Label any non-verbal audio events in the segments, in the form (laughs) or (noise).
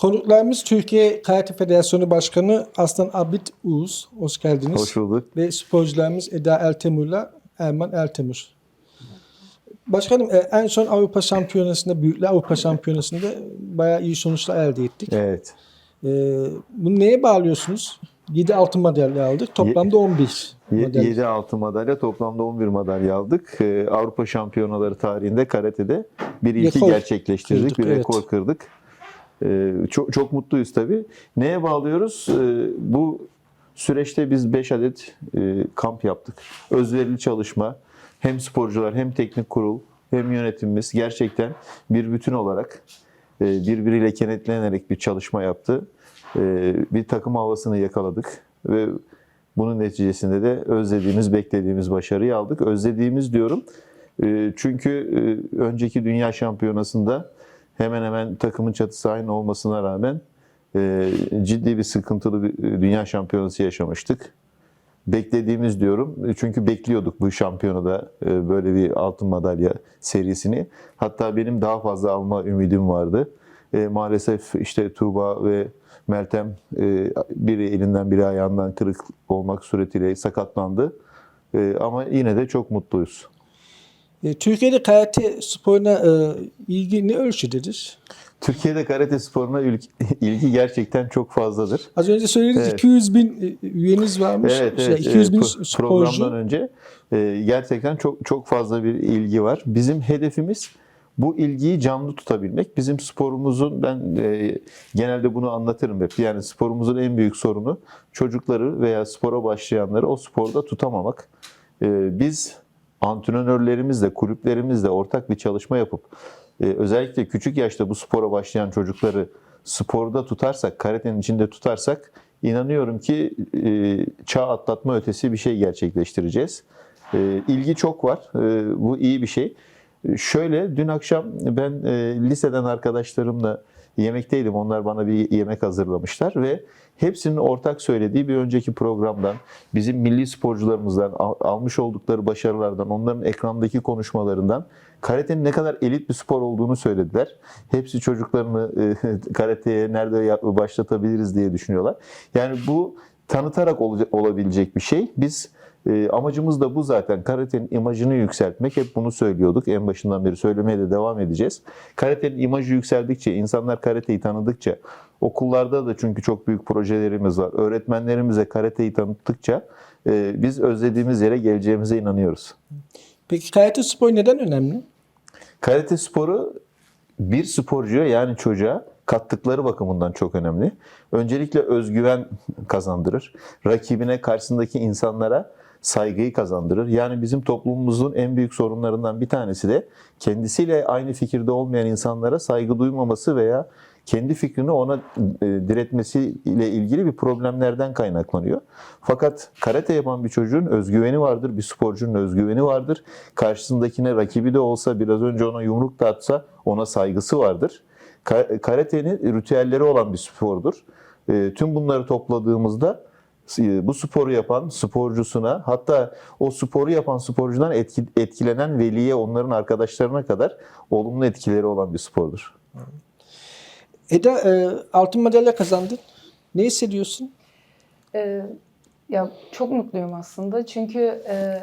Konuklarımız Türkiye Karate Federasyonu Başkanı Aslan Abid Uğuz. Hoş geldiniz. Hoş bulduk. Ve sporcularımız Eda Eltemur'la Erman Eltemur. Başkanım e, en son Avrupa Şampiyonası'nda, Büyükler Avrupa Şampiyonası'nda bayağı iyi sonuçlar elde ettik. Evet. E, bunu neye bağlıyorsunuz? 7 altın madalya aldık. Toplamda 11 madalya. 7 altın madalya toplamda 11 madalya aldık. Ee, Avrupa Şampiyonaları tarihinde karatede bir ilki Rekor gerçekleştirdik. kırdık, bir evet. rekor kırdık. Ee, çok, çok mutluyuz tabii. Neye bağlıyoruz? Ee, bu süreçte biz 5 adet e, kamp yaptık. Özverili çalışma. Hem sporcular hem teknik kurul hem yönetimimiz gerçekten bir bütün olarak e, birbiriyle kenetlenerek bir çalışma yaptı. E, Bir takım havasını yakaladık ve bunun neticesinde de özlediğimiz, beklediğimiz başarıyı aldık. Özlediğimiz diyorum çünkü önceki dünya şampiyonasında hemen hemen takımın çatısı aynı olmasına rağmen e, ciddi bir sıkıntılı bir e, dünya şampiyonası yaşamıştık. Beklediğimiz diyorum E, çünkü bekliyorduk bu şampiyonada e, böyle bir altın madalya serisini. Hatta benim daha fazla alma ümidim vardı. E, maalesef işte Tuğba ve Meltem e, biri elinden biri ayağından kırık olmak suretiyle sakatlandı. E, ama yine de çok mutluyuz. E, Türkiye'de karate sporuna e, ilgi ne ölçüdedir? Türkiye'de karate sporuna (laughs) ilgi gerçekten çok fazladır. Az önce söylediniz Evet. 200 bin e, üyeniz varmış. Evet, Şey, evet. 200 bin sporcu. Programdan önce e, gerçekten çok çok fazla bir ilgi var. Bizim hedefimiz bu ilgiyi canlı tutabilmek. Bizim sporumuzun ben e, genelde bunu anlatırım hep. Yani sporumuzun en büyük sorunu çocukları veya spora başlayanları o sporda tutamamak. E, biz antrenörlerimizle, kulüplerimizle ortak bir çalışma yapıp e, özellikle küçük yaşta bu spora başlayan çocukları sporda tutarsak, karatenin içinde tutarsak inanıyorum ki e, çağ atlatma ötesi bir şey gerçekleştireceğiz. E, ilgi çok var. E, bu iyi bir şey. E, Şöyle dün akşam ben e, liseden arkadaşlarımla yemekteydim. Onlar bana bir yemek hazırlamışlar ve hepsinin ortak söylediği bir önceki programdan, bizim milli sporcularımızdan al- almış oldukları başarılardan, onların ekrandaki konuşmalarından karatenin ne kadar elit bir spor olduğunu söylediler. Hepsi çocuklarını e, (laughs) karateye nerede başlatabiliriz diye düşünüyorlar. Yani bu tanıtarak olabilecek bir şey. Biz e, amacımız da bu zaten. Karatenin imajını yükseltmek. Hep bunu söylüyorduk. En başından beri söylemeye de devam edeceğiz. Karatenin imajı yükseldikçe, insanlar karateyi tanıdıkça, okullarda da çünkü çok büyük projelerimiz var. Öğretmenlerimize karateyi tanıttıkça e, biz özlediğimiz yere geleceğimize inanıyoruz. Peki karate sporu neden önemli? Karate sporu bir sporcuya yani çocuğa kattıkları bakımından çok önemli. Öncelikle özgüven kazandırır. Rakibine, karşısındaki insanlara saygıyı kazandırır. Yani bizim toplumumuzun en büyük sorunlarından bir tanesi de kendisiyle aynı fikirde olmayan insanlara saygı duymaması veya kendi fikrini ona e, diretmesiyle ilgili bir problemlerden kaynaklanıyor. Fakat karate yapan bir çocuğun özgüveni vardır, bir sporcunun özgüveni vardır. Karşısındakine rakibi de olsa biraz önce ona yumruk da atsa ona saygısı vardır. Ka- Karatenin ritüelleri olan bir spordur. E, Tüm bunları topladığımızda bu sporu yapan sporcusuna hatta o sporu yapan sporcudan etki- etkilenen veliye, onların arkadaşlarına kadar olumlu etkileri olan bir spordur. Eda e, altın madalya kazandın. Ne hissediyorsun? Ee, ya çok mutluyum aslında çünkü e,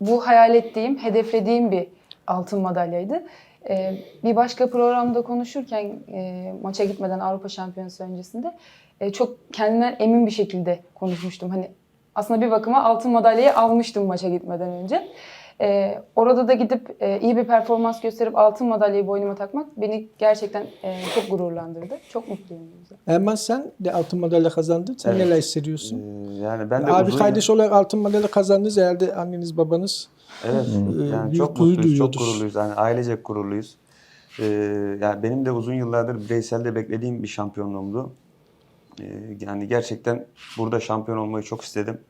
bu hayal ettiğim, hedeflediğim bir altın madalyaydı. Ee, bir başka programda konuşurken e, maça gitmeden Avrupa Şampiyonası öncesinde e, çok kendimden emin bir şekilde konuşmuştum. Hani aslında bir bakıma altın madalyayı almıştım maça gitmeden önce. Ee, orada da gidip e, iyi bir performans gösterip altın madalyayı boynuma takmak beni gerçekten e, çok gururlandırdı. Çok mutluyum. Erman sen de altın madalya kazandın. Sen Evet. neler hissediyorsun? Ee, yani ben de Abi uzun kardeş olarak altın madalya kazandınız. Herhalde anneniz babanız. Evet. Ee, Yani çok mutluyuz, çok gururluyuz. Yani ailecek gururluyuz. Ee, yani benim de uzun yıllardır bireyselde beklediğim bir şampiyonluğumdu. Ee, yani gerçekten burada şampiyon olmayı çok istedim.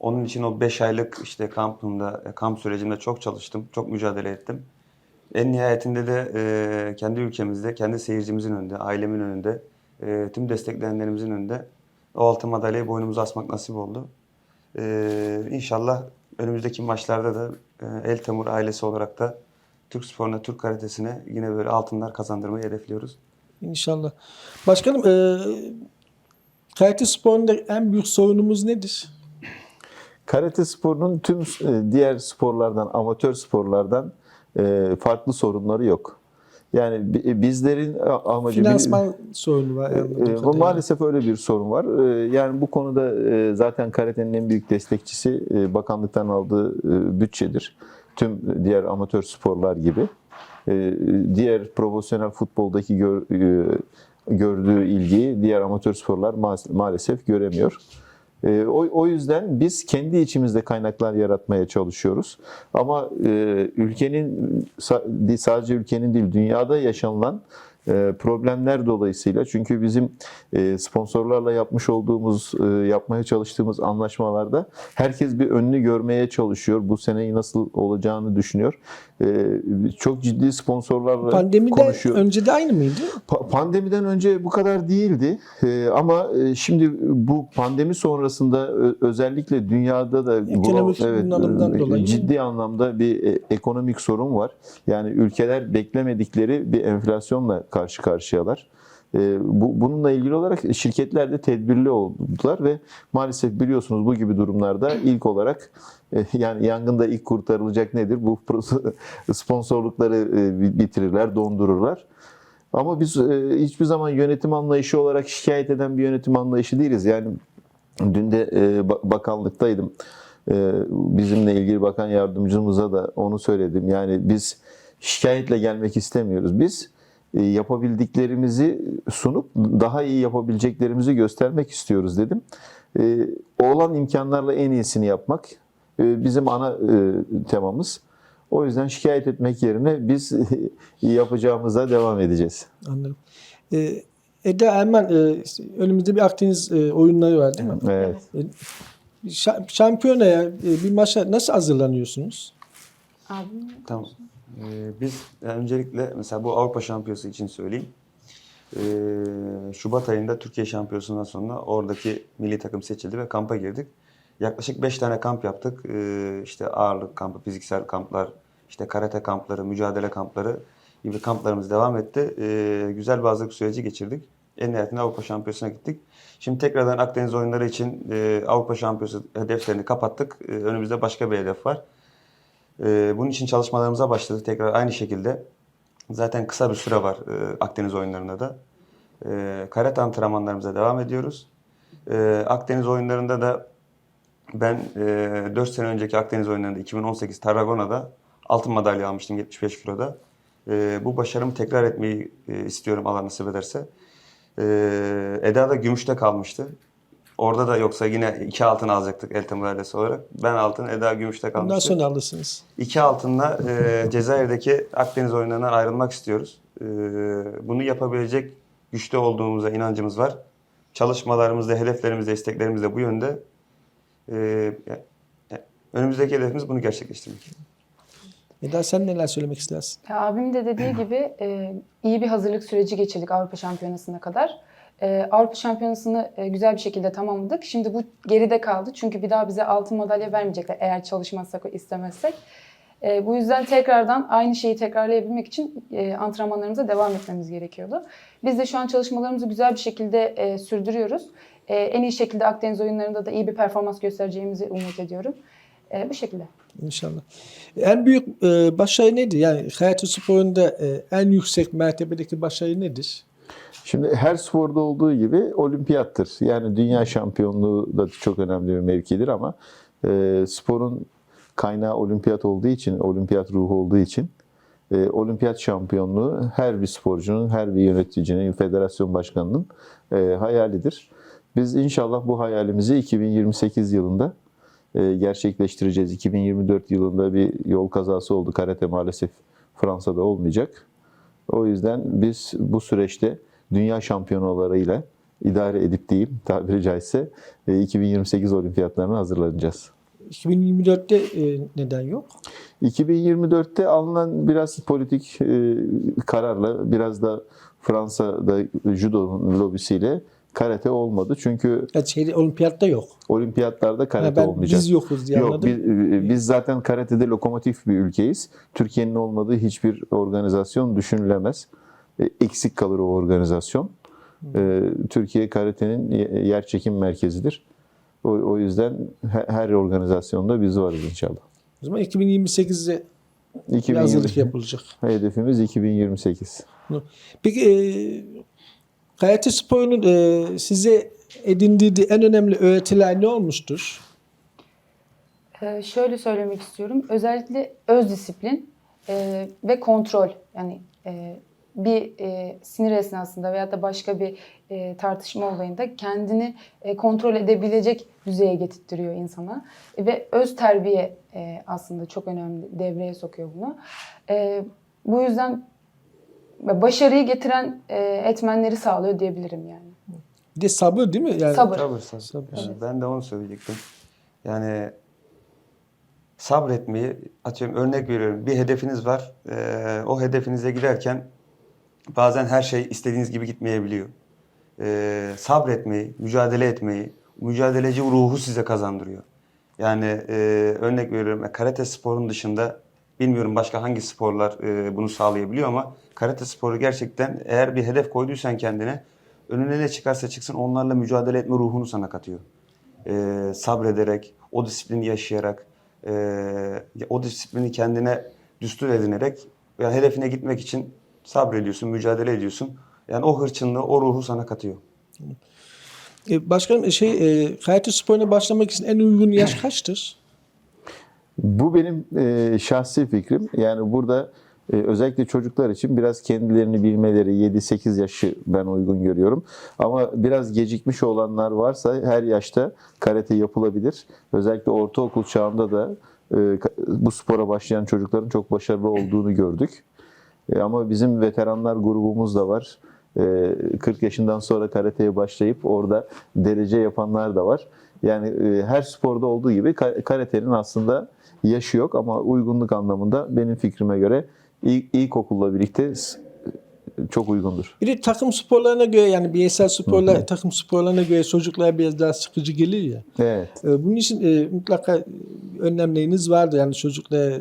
Onun için o 5 aylık işte kampımda, e, kamp sürecimde çok çalıştım, çok mücadele ettim. En nihayetinde de e, kendi ülkemizde, kendi seyircimizin önünde, ailemin önünde, e, tüm destekleyenlerimizin önünde o altın madalyayı boynumuza asmak nasip oldu. Ee, inşallah önümüzdeki maçlarda da e, El Temur ailesi olarak da Türk sporuna, Türk karatesine yine böyle altınlar kazandırmayı hedefliyoruz. İnşallah. Başkanım e, karate sporunda en büyük sorunumuz nedir? Karate sporunun tüm e, diğer sporlardan, amatör sporlardan e, farklı sorunları yok. Yani bi- bizlerin amacı... Finansman sorunu var. E, e, maalesef öyle bir sorun var. E, Yani bu konuda e, zaten karatenin en büyük destekçisi e, bakanlıktan aldığı e, bütçedir. Tüm diğer amatör sporlar gibi. E, Diğer profesyonel futboldaki gör- e, gördüğü ilgiyi diğer amatör sporlar ma- maalesef göremiyor. E, O, o yüzden biz kendi içimizde kaynaklar yaratmaya çalışıyoruz. Ama e, ülkenin sa- sadece ülkenin değil dünyada yaşanılan problemler dolayısıyla çünkü bizim e, sponsorlarla yapmış olduğumuz, e, yapmaya çalıştığımız anlaşmalarda herkes bir önünü görmeye çalışıyor. Bu seneyi nasıl olacağını düşünüyor. E, Çok ciddi sponsorlarla Pandemiden konuşuyor. önce de aynı mıydı? Pa- Pandemiden önce bu kadar değildi ama e, şimdi bu pandemi sonrasında özellikle dünyada da Ekonomik global- e, dolayı. ciddi anlamda bir e, ekonomik sorun var. Yani ülkeler beklemedikleri bir enflasyonla karşı karşıyalar. Ee, Bu, bununla ilgili olarak şirketler de tedbirli oldular ve maalesef biliyorsunuz bu gibi durumlarda ilk olarak e, yani yangında ilk kurtarılacak nedir? Bu (laughs) sponsorlukları e, bitirirler, dondururlar. Ama biz e, hiçbir zaman yönetim anlayışı olarak şikayet eden bir yönetim anlayışı değiliz. Yani dün de ba- bakanlıktaydım. Bizimle ilgili bakan yardımcımıza da onu söyledim. Yani biz şikayetle gelmek istemiyoruz. Biz yapabildiklerimizi sunup daha iyi yapabileceklerimizi göstermek istiyoruz dedim. E, olan imkanlarla en iyisini yapmak e, bizim ana e, temamız. O yüzden şikayet etmek yerine biz (laughs) yapacağımıza devam edeceğiz. Anladım. E, Eda Erman e, önümüzde bir Akdeniz e, oyunları var değil mi? Evet. Şa- Şampiyonaya e, bir maça nasıl hazırlanıyorsunuz? Abi Tamam. Ee, biz yani öncelikle mesela bu Avrupa Şampiyonası için söyleyeyim. Ee, Şubat ayında Türkiye Şampiyonası'ndan sonra oradaki milli takım seçildi ve kampa girdik. Yaklaşık 5 tane kamp yaptık. Ee, işte ağırlık kampı, fiziksel kamplar, işte karate kampları, mücadele kampları gibi kamplarımız devam etti. Ee, güzel bir hazırlık süreci geçirdik. En nihayetinde Avrupa Şampiyonası'na gittik. Şimdi tekrardan Akdeniz oyunları için e, Avrupa Şampiyonası hedeflerini kapattık. Ee, önümüzde başka bir hedef var. Ee, bunun için çalışmalarımıza başladık tekrar aynı şekilde. Zaten kısa bir süre var e, Akdeniz oyunlarında da. E, karate antrenmanlarımıza devam ediyoruz. E, Akdeniz oyunlarında da ben e, 4 sene önceki Akdeniz oyunlarında 2018 Tarragona'da altın madalya almıştım 75 kiloda. Bu başarımı tekrar etmeyi e, istiyorum Allah nasip ederse. Eda da gümüşte kalmıştı. Orada da yoksa yine iki altın alacaktık el madalyası olarak. Ben altın, Eda gümüşte kalmıştı. Bundan sonra alırsınız. İki altınla e, Cezayir'deki Akdeniz oyunlarından ayrılmak istiyoruz. E, bunu yapabilecek güçte olduğumuza inancımız var. Çalışmalarımızda, hedeflerimizde, isteklerimizde bu yönde. E, önümüzdeki hedefimiz bunu gerçekleştirmek. Eda sen neler söylemek istersin? Ya abim de dediği gibi e, iyi bir hazırlık süreci geçirdik Avrupa Şampiyonası'na kadar. E, Avrupa Şampiyonası'nı e, güzel bir şekilde tamamladık. Şimdi bu geride kaldı. Çünkü bir daha bize altın madalya vermeyecekler eğer çalışmazsak istemezsek. E, bu yüzden tekrardan aynı şeyi tekrarlayabilmek için e, antrenmanlarımıza devam etmemiz gerekiyordu. Biz de şu an çalışmalarımızı güzel bir şekilde e, sürdürüyoruz. E, en iyi şekilde Akdeniz oyunlarında da iyi bir performans göstereceğimizi umut ediyorum. E, bu şekilde. İnşallah. En büyük e, başarı nedir? Yani karate sporunda e, en yüksek mertebedeki başarı nedir? Şimdi her sporda olduğu gibi olimpiyattır. Yani dünya şampiyonluğu da çok önemli bir mevkidir ama e, sporun kaynağı olimpiyat olduğu için, olimpiyat ruhu olduğu için e, olimpiyat şampiyonluğu her bir sporcunun, her bir yöneticinin, federasyon başkanının e, hayalidir. Biz inşallah bu hayalimizi 2028 yılında e, gerçekleştireceğiz. 2024 yılında bir yol kazası oldu. Karate maalesef Fransa'da olmayacak. O yüzden biz bu süreçte dünya şampiyonalarıyla idare edip diyeyim tabiri caizse e, 2028 olimpiyatlarına hazırlanacağız. 2024'te e, neden yok? 2024'te alınan biraz politik e, kararla biraz da Fransa'da judo lobisiyle karate olmadı. Çünkü Yani şeyde, olimpiyatta yok. olimpiyatlarda Ha, karate ben olmayacak. biz yokuz diye Yok anladım. biz, biz zaten karatede lokomotif bir ülkeyiz. Türkiye'nin olmadığı hiçbir organizasyon düşünülemez. E, eksik kalır o organizasyon. E, Türkiye karatenin ye- yer çekim merkezidir. O, o yüzden he- her organizasyonda biz varız inşallah. O zaman 2028'de 2020 hazırlık yapılacak. Hedefimiz 2028. Peki e, karate sporunun e, size edindirdiği en önemli öğretiler ne olmuştur? Ee, şöyle söylemek istiyorum. Özellikle öz disiplin e, ve kontrol. Yani e, bir e, sinir esnasında veya da başka bir e, tartışma olayında kendini e, kontrol edebilecek düzeye getirtiyor insana. ve öz terbiye e, aslında çok önemli devreye sokuyor bunu. E, bu yüzden başarıyı getiren e, etmenleri sağlıyor diyebilirim yani. Bir de sabır değil mi? Yani, Sabır. Sabır, sabır. Sabır. Yani ben de onu söyleyecektim. Yani sabretmeyi, atıyorum örnek veriyorum. Bir hedefiniz var. Ee, o hedefinize giderken bazen her şey istediğiniz gibi gitmeyebiliyor. Ee, sabretmeyi, mücadele etmeyi, mücadeleci ruhu size kazandırıyor. Yani e, örnek veriyorum karate sporun dışında bilmiyorum başka hangi sporlar e, bunu sağlayabiliyor ama karate sporu gerçekten eğer bir hedef koyduysan kendine önüne ne çıkarsa çıksın onlarla mücadele etme ruhunu sana katıyor. Ee, sabrederek, o disiplini yaşayarak, e, o disiplini kendine düstur edinerek ve hedefine gitmek için sabrediyorsun, mücadele ediyorsun. Yani o hırçınlığı, o ruhu sana katıyor. E, başkanım e, şey e, karate sporuna başlamak için en uygun yaş (clears throat) kaçtır? Bu benim e, şahsi fikrim. Yani burada e, özellikle çocuklar için biraz kendilerini bilmeleri 7-8 yaşı ben uygun görüyorum. Ama biraz gecikmiş olanlar varsa her yaşta karate yapılabilir. Özellikle ortaokul çağında da e, bu spora başlayan çocukların çok başarılı olduğunu gördük. E, ama bizim veteranlar grubumuz da var. E, 40 yaşından sonra karateye başlayıp orada derece yapanlar da var. Yani e, her sporda olduğu gibi ka- karatenin aslında yaşı yok ama uygunluk anlamında benim fikrime göre ilk, ilkokulla birlikte çok uygundur. Bir de takım sporlarına göre yani bireysel sporlar takım sporlarına göre çocuklar biraz daha sıkıcı gelir ya. Evet. E, bunun için e, mutlaka önlemleriniz vardır. Yani çocuklar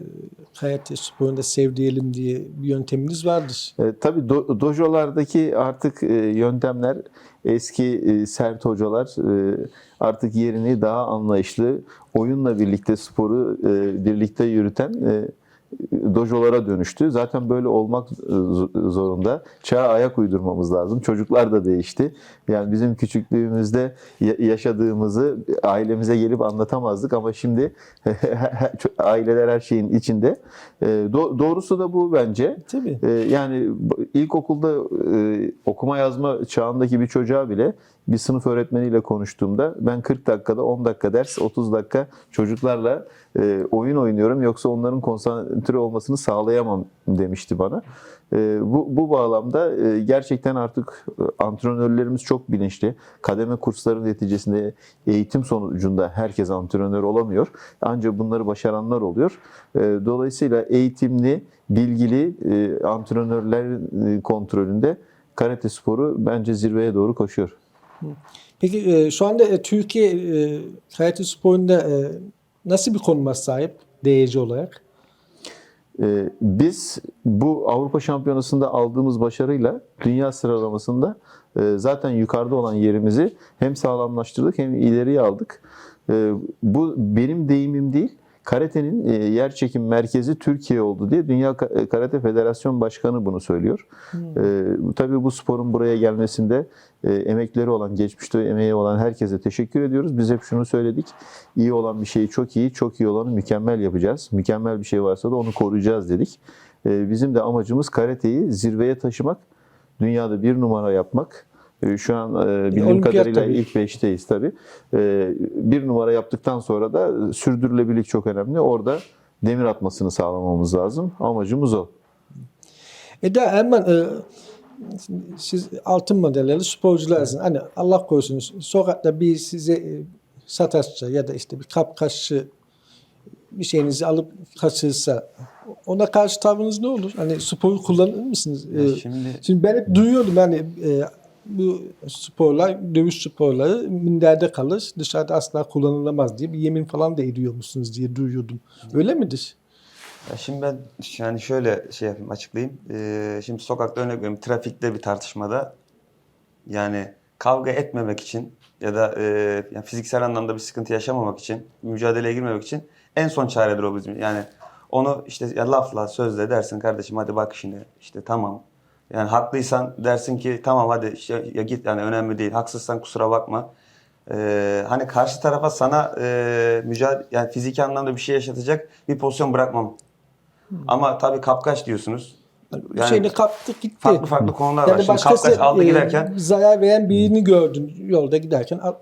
karate sporunda sevdirelim diye bir yönteminiz vardır. E, tabii do- dojolardaki artık e, yöntemler eski e, sert hocalar e, artık yerini daha anlayışlı oyunla birlikte sporu e, birlikte yürüten e, dojolara dönüştü. Zaten böyle olmak e, zorunda. Çağa ayak uydurmamız lazım. Çocuklar da değişti. Yani bizim küçüklüğümüzde ya- yaşadığımızı ailemize gelip anlatamazdık ama şimdi (laughs) aileler her şeyin içinde. E, do- doğrusu da bu bence. Tabii. Ee, yani ilkokulda e, okuma yazma çağındaki bir çocuğa bile bir sınıf öğretmeniyle konuştuğumda ben 40 dakikada 10 dakika ders 30 dakika çocuklarla e, oyun oynuyorum yoksa onların konsantre olmasını sağlayamam demişti bana. E, bu, bu bağlamda e, gerçekten artık e, antrenörlerimiz çok bilinçli. Kademe kursları neticesinde eğitim sonucunda herkes antrenör olamıyor. Ancak bunları başaranlar oluyor. E, dolayısıyla eğitimli, bilgili e, antrenörlerin e, kontrolünde karate sporu bence zirveye doğru koşuyor. Peki e, şu anda e, Türkiye e, karate sporunda e, nasıl bir konuma sahip derece olarak? Ee, Biz bu Avrupa Şampiyonası'nda aldığımız başarıyla dünya sıralamasında e, zaten yukarıda olan yerimizi hem sağlamlaştırdık hem ileriye aldık. Ee, Bu benim deyimim değil. Karatenin e, yer çekim merkezi Türkiye oldu diye Dünya e, Karate Federasyon Başkanı bunu söylüyor. Ee, tabii bu sporun buraya gelmesinde e, emekleri olan, geçmişte emeği olan herkese teşekkür ediyoruz. Biz hep şunu söyledik. İyi olan bir şeyi çok iyi, çok iyi olanı mükemmel yapacağız. Mükemmel bir şey varsa da onu koruyacağız dedik. Ee, bizim de amacımız karateyi zirveye taşımak, dünyada bir numara yapmak. Ee, Şu an e, bildiğim olimpiyat kadarıyla tabii. ilk beşteyiz tabii. Ee, Bir numara yaptıktan sonra da sürdürülebilirlik çok önemli. Orada demir atmasını sağlamamız lazım. Amacımız o. Eda Erman e, siz altın madalyalı sporcularsınız. Hani Allah korusun sokakta bir size e, sataşça ya da işte bir kap kaşığı bir şeyinizi alıp kaçırsa ona karşı tavrınız ne olur? Hani sporu kullanır mısınız? E, şimdi Şimdi ben hep duyuyordum yani e, bu sporlar, dövüş sporları minderde kalır, dışarıda asla kullanılamaz diye bir yemin falan da ediyor musunuz diye duyuyordum. Öyle midir? Ya şimdi ben yani şöyle şey yapayım açıklayayım. Ee, şimdi sokakta örnek veriyorum trafikte bir tartışmada yani kavga etmemek için ya da e, yani fiziksel anlamda bir sıkıntı yaşamamak için mücadeleye girmemek için en son çaredir o bizim. Yani onu işte ya lafla sözle dersin kardeşim hadi bak şimdi işte tamam. Yani haklıysan dersin ki tamam hadi işte ya git yani önemli değil. Haksızsan kusura bakma. Ee, hani karşı tarafa sana e, mücadele yani fiziki anlamda bir şey yaşatacak bir pozisyon bırakmam. Ama tabii kapkaç diyorsunuz. Bir Yani şeyle kaptık gitti. farklı farklı konular var. Yani Şimdi başkası kapkaç aldı e, giderken zarar veren birini gördün yolda giderken. Al-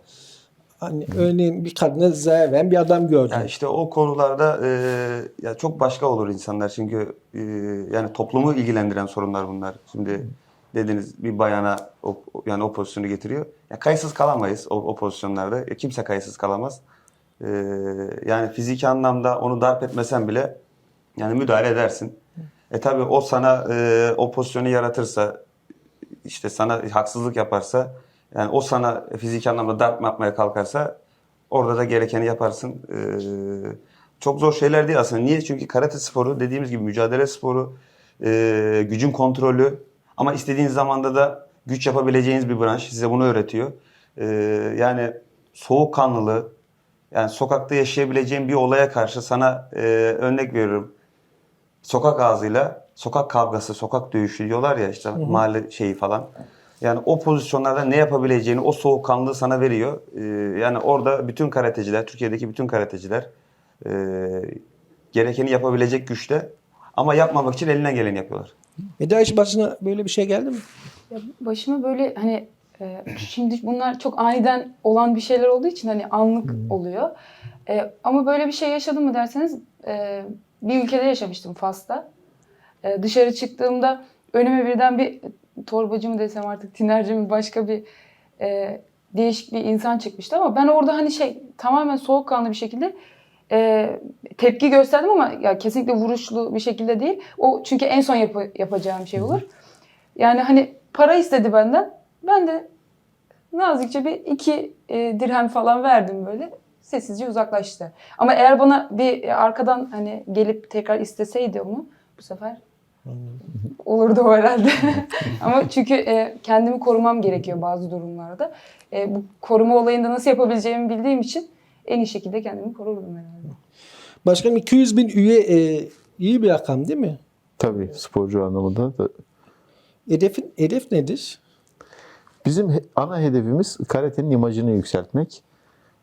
Hani örneğin bir kadına zarar veren bir adam gördün. Yani işte o konularda e, ya çok başka olur insanlar çünkü e, yani toplumu ilgilendiren sorunlar bunlar. Şimdi dediniz bir bayana o, yani o pozisyonu getiriyor. Ya kayıtsız kalamayız o, o pozisyonlarda. Ya kimse kayıtsız kalamaz. E, yani fiziki anlamda onu darp etmesen bile yani müdahale edersin. E tabi o sana e, o pozisyonu yaratırsa işte sana haksızlık yaparsa yani o sana fiziki anlamda darp yapmaya kalkarsa orada da gerekeni yaparsın. Ee, çok zor şeyler değil aslında. Niye? Çünkü karate sporu dediğimiz gibi mücadele sporu, e, gücün kontrolü ama istediğiniz zamanda da güç yapabileceğiniz bir branş. Size bunu öğretiyor. Ee, yani soğukkanlılığı, yani sokakta yaşayabileceğin bir olaya karşı sana e, örnek veriyorum. Sokak ağzıyla sokak kavgası, sokak dövüşü diyorlar ya işte mahalle şeyi falan. Yani o pozisyonlarda ne yapabileceğini o soğukkanlılığı sana veriyor. Ee, yani orada bütün karateciler, Türkiye'deki bütün karateciler e, gerekeni yapabilecek güçte ama yapmamak için elinden geleni yapıyorlar. Eda hiç başına böyle bir şey geldi mi? Ya başıma böyle hani e, şimdi bunlar çok aniden olan bir şeyler olduğu için hani anlık oluyor. E, ama böyle bir şey yaşadım mı derseniz e, bir ülkede yaşamıştım Fas'ta. E, dışarı çıktığımda önüme birden bir torbacı mı desem artık tinerci mi başka bir e, değişik bir insan çıkmıştı ama ben orada hani şey tamamen soğukkanlı bir şekilde e, tepki gösterdim ama ya kesinlikle vuruşlu bir şekilde değil. O çünkü en son yapı- yapacağım şey olur. Yani hani para istedi benden. Ben de nazikçe bir iki e, dirhem falan verdim böyle. Sessizce uzaklaştı. Ama eğer bana bir e, arkadan hani gelip tekrar isteseydi onu bu sefer olurdu o herhalde. (laughs) Ama çünkü e, kendimi korumam gerekiyor bazı durumlarda. E, bu koruma olayında nasıl yapabileceğimi bildiğim için en iyi şekilde kendimi korurdum herhalde. Başkanım 200 bin üye e, iyi bir rakam değil mi? Tabii sporcu anlamında da Hedefin, hedef nedir? Bizim he- ana hedefimiz karatenin imajını yükseltmek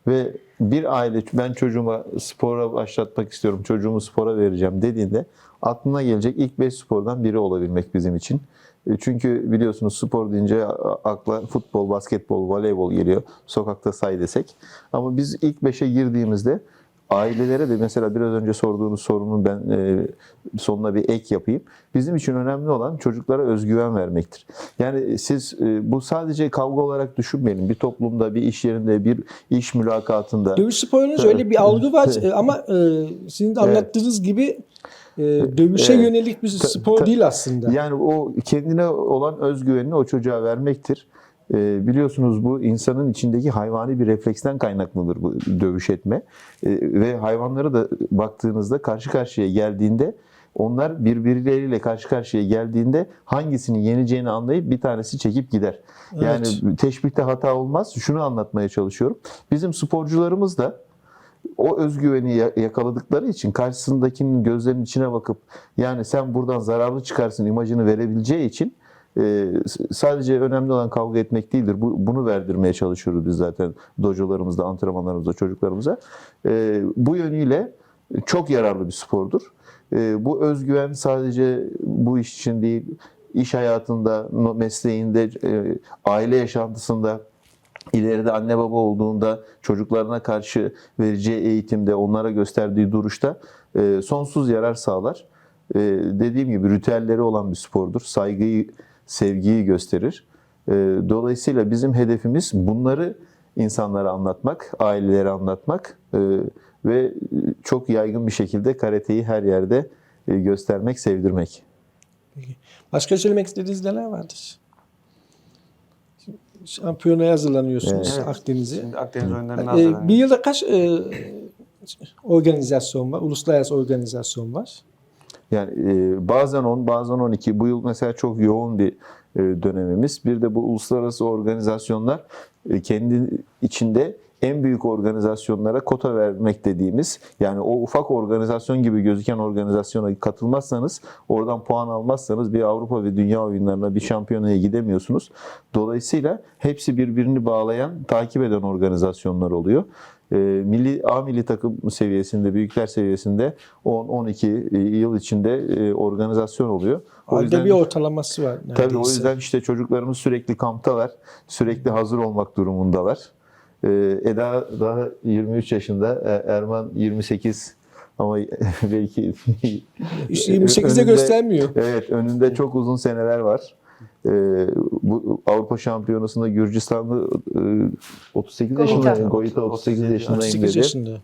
ve bir aile ben çocuğuma spora başlatmak istiyorum, çocuğumu spora vereceğim dediğinde aklına gelecek ilk 5 spordan biri olabilmek bizim için. E, Çünkü biliyorsunuz spor deyince akla futbol, basketbol, voleybol geliyor. Sokakta say desek. Ama biz ilk 5'e girdiğimizde ailelere de mesela biraz önce sorduğunuz sorunun ben e, sonuna bir ek yapayım. Bizim için önemli olan çocuklara özgüven vermektir. Yani siz e, bu sadece kavga olarak düşünmeyin. Bir toplumda, bir iş yerinde, bir iş mülakatında Dövüş sporunuz öyle bir algı var e, ama e, sizin de anlattığınız gibi e, dövüşe Evet. yönelik bir spor ta- değil aslında. Yani o kendine olan özgüvenini o çocuğa vermektir. Ee, biliyorsunuz bu insanın içindeki hayvani bir refleksten kaynaklıdır bu dövüş etme. Ee, ve hayvanlara da baktığınızda karşı karşıya geldiğinde onlar birbirleriyle karşı karşıya geldiğinde hangisini yeneceğini anlayıp bir tanesi çekip gider. Yani teşbihte hata olmaz. Şunu anlatmaya çalışıyorum. Bizim sporcularımız da o özgüveni ya- yakaladıkları için karşısındakinin gözlerinin içine bakıp yani sen buradan zararlı çıkarsın imajını verebileceği için e, s- sadece önemli olan kavga etmek değildir. Bu, bunu verdirmeye çalışıyoruz biz zaten dojolarımızda, antrenmanlarımızda, çocuklarımıza. E, bu yönüyle çok yararlı bir spordur. E, bu özgüven sadece bu iş için değil, iş hayatında, mesleğinde, e, aile yaşantısında, ileride anne baba olduğunda çocuklarına karşı vereceği eğitimde, onlara gösterdiği duruşta e, sonsuz yarar sağlar. E, dediğim gibi ritüelleri olan bir spordur. Saygıyı, sevgiyi gösterir. E, dolayısıyla bizim hedefimiz bunları insanlara anlatmak, ailelere anlatmak e, ve çok yaygın bir şekilde karateyi her yerde e, göstermek, sevdirmek. Başka söylemek istediğiniz neler vardır? Şimdi Şampiyonaya hazırlanıyorsunuz Evet. Akdeniz'e. Şimdi Akdeniz oyunlarına E, bir yılda kaç e, organizasyon var? Uluslararası organizasyon var. Yani e, bazen 10, bazen 12. Bu yıl mesela çok yoğun bir e, dönemimiz. Bir de bu uluslararası organizasyonlar e, kendi içinde en büyük organizasyonlara kota vermek dediğimiz yani o ufak organizasyon gibi gözüken organizasyona katılmazsanız oradan puan almazsanız bir Avrupa ve dünya oyunlarına bir şampiyonaya gidemiyorsunuz. Dolayısıyla hepsi birbirini bağlayan, takip eden organizasyonlar oluyor. E, milli A milli takım seviyesinde, büyükler seviyesinde 10-12 yıl içinde e, organizasyon oluyor. O Halde yüzden bir ortalaması var. Tabii o neredeyse. yüzden işte çocuklarımız sürekli kamptalar. Sürekli hazır olmak durumundalar. Ee, Eda daha 23 yaşında, e, Erman 28 ama (laughs) belki İşte 28'de önünde- göstermiyor. Evet, önünde çok uzun seneler var. Ee, bu Avrupa Şampiyonası'nda Gürcistanlı e, 38 Goita. yaşında, Goita 38 yaşındayım 38 dedi. yaşında.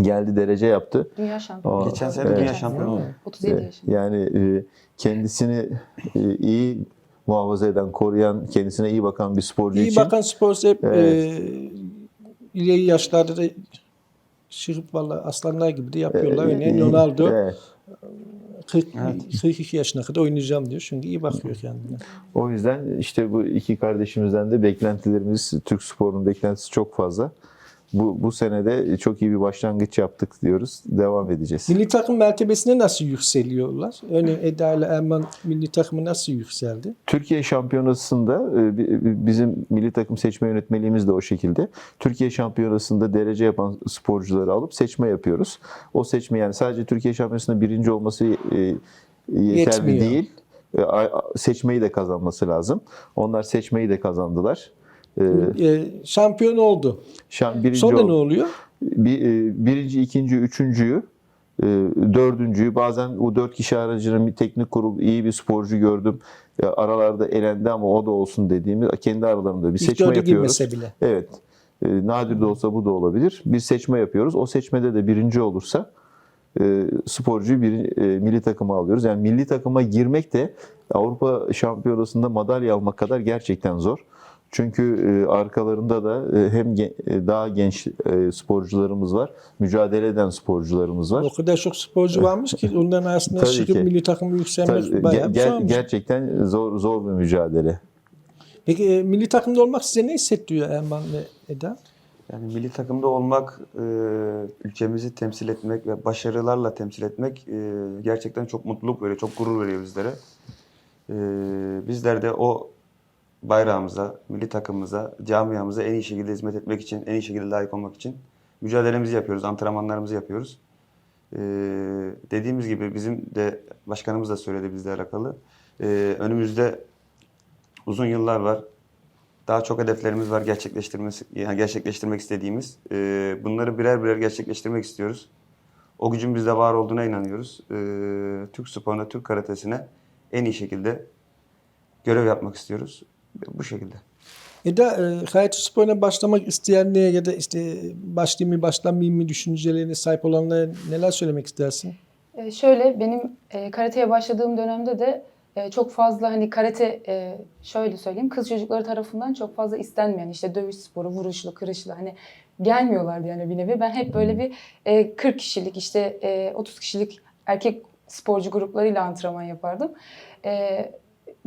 Geldi derece yaptı. Dünya şampiyonu. Geçen sene evet. dünya şampiyonu oldu. 37 Evet, yaşında. Yani e, kendisini e, iyi muhafaza eden, koruyan, kendisine iyi bakan bir sporcu İyi için bakan sporcu hep Evet. e, ileri yaşlarda da şırıp valla aslanlar gibi de yapıyorlar. e, Örneğin iyi- Ronaldo evet. 40, 42 yaşına kadar oynayacağım diyor. Çünkü iyi bakıyor kendine. O yüzden işte bu iki kardeşimizden de beklentilerimiz, Türk sporunun beklentisi çok fazla. Bu, bu senede çok iyi bir başlangıç yaptık diyoruz. Devam edeceğiz. Milli takım mertebesine nasıl yükseliyorlar? Örneğin Eda ile Erman milli takımı nasıl yükseldi? Türkiye Şampiyonası'nda e, bi- bi- bizim milli takım seçme yönetmeliğimiz de o şekilde. Türkiye Şampiyonası'nda derece yapan sporcuları alıp seçme yapıyoruz. O seçme yani sadece Türkiye Şampiyonası'nda birinci olması e, yeterli Yetmiyor. değil. E, Seçmeyi de kazanması lazım. Onlar seçmeyi de kazandılar. E, E, şampiyon oldu. Şam birinci Sonra oldu. ne oluyor? Bir, e, birinci, ikinci, üçüncüyü, e, dördüncüyü bazen o dört kişi aracının bir teknik kurul iyi bir sporcu gördüm. E, Aralarda elendi ama o da olsun dediğimiz kendi aralarında bir İlk seçme yapıyoruz. bile. Evet. Nadir de olsa bu da olabilir. Bir seçme yapıyoruz. O seçmede de birinci olursa sporcuyu bir milli takıma alıyoruz. Yani milli takıma girmek de Avrupa Şampiyonası'nda madalya almak kadar gerçekten zor. Çünkü e, arkalarında da e, hem e, daha genç sporcularımız var, mücadele eden sporcularımız var. O kadar çok sporcu varmış ki onların arasında ki. milli takımı yükselmek Tabii, bayağı ger- zormuş. gerçekten zor zor bir mücadele. Peki milli takımda olmak size ne hissettiriyor Erman ve Eda? Yani milli takımda olmak, ülkemizi temsil etmek ve başarılarla temsil etmek gerçekten çok mutluluk veriyor, çok gurur veriyor bizlere. Bizler de o bayrağımıza, milli takımımıza, camiamıza en iyi şekilde hizmet etmek için, en iyi şekilde layık olmak için mücadelemizi yapıyoruz, antrenmanlarımızı yapıyoruz. E, dediğimiz gibi bizim de başkanımız da söyledi bizle alakalı. E, önümüzde uzun yıllar var. Daha çok hedeflerimiz var gerçekleştirmesi, yani gerçekleştirmek istediğimiz. Ee, bunları birer birer gerçekleştirmek istiyoruz. O gücün bizde var olduğuna inanıyoruz. Ee, Türk sporuna, Türk karatesine en iyi şekilde görev yapmak istiyoruz. Bu şekilde. Eda, e, karate sporuna başlamak isteyenlere ya da işte başlayayım mı başlamayayım mı düşüncelerine sahip olanlara neler söylemek istersin? E, şöyle benim e, karateye başladığım dönemde de e, çok fazla hani karate e, şöyle söyleyeyim kız çocukları tarafından çok fazla istenmeyen işte dövüş sporu, vuruşlu, kırışlı hani gelmiyorlardı yani bir nevi. Ben hep böyle bir e, 40 kişilik işte e, 30 kişilik erkek sporcu gruplarıyla antrenman yapardım. E,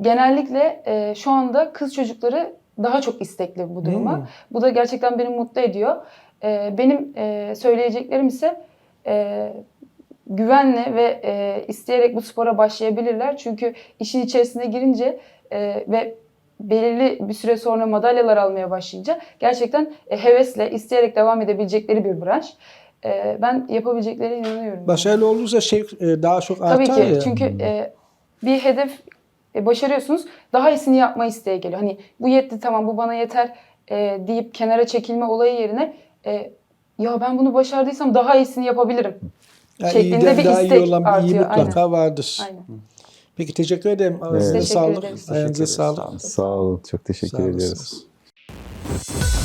genellikle e, şu anda kız çocukları daha çok istekli bu duruma. Hmm. Bu da gerçekten beni mutlu ediyor. E, benim e, söyleyeceklerim ise e, güvenle ve e, isteyerek bu spora başlayabilirler. Çünkü işin içerisine girince e, ve belirli bir süre sonra madalyalar almaya başlayınca gerçekten e, hevesle, isteyerek devam edebilecekleri bir branş. E, ben yapabileceklerine inanıyorum. Başarılı olursa şey e, daha çok Tabii artar ki. ya. Çünkü e, bir hedef e, başarıyorsunuz. Daha iyisini yapma isteği geliyor. Hani bu yetti tamam bu bana yeter e, deyip kenara çekilme olayı yerine e, ya ben bunu başardıysam daha iyisini yapabilirim. Yani şeklinde iyiden bir daha iyi istek olan bir iyi artıyor, mutlaka vardır. Aynen. Peki teşekkür ederim. Ağzınıza Evet. Sağlık. Ayağınıza sağlık. Sağ olun, çok teşekkür Sağ ediyoruz. olasınız.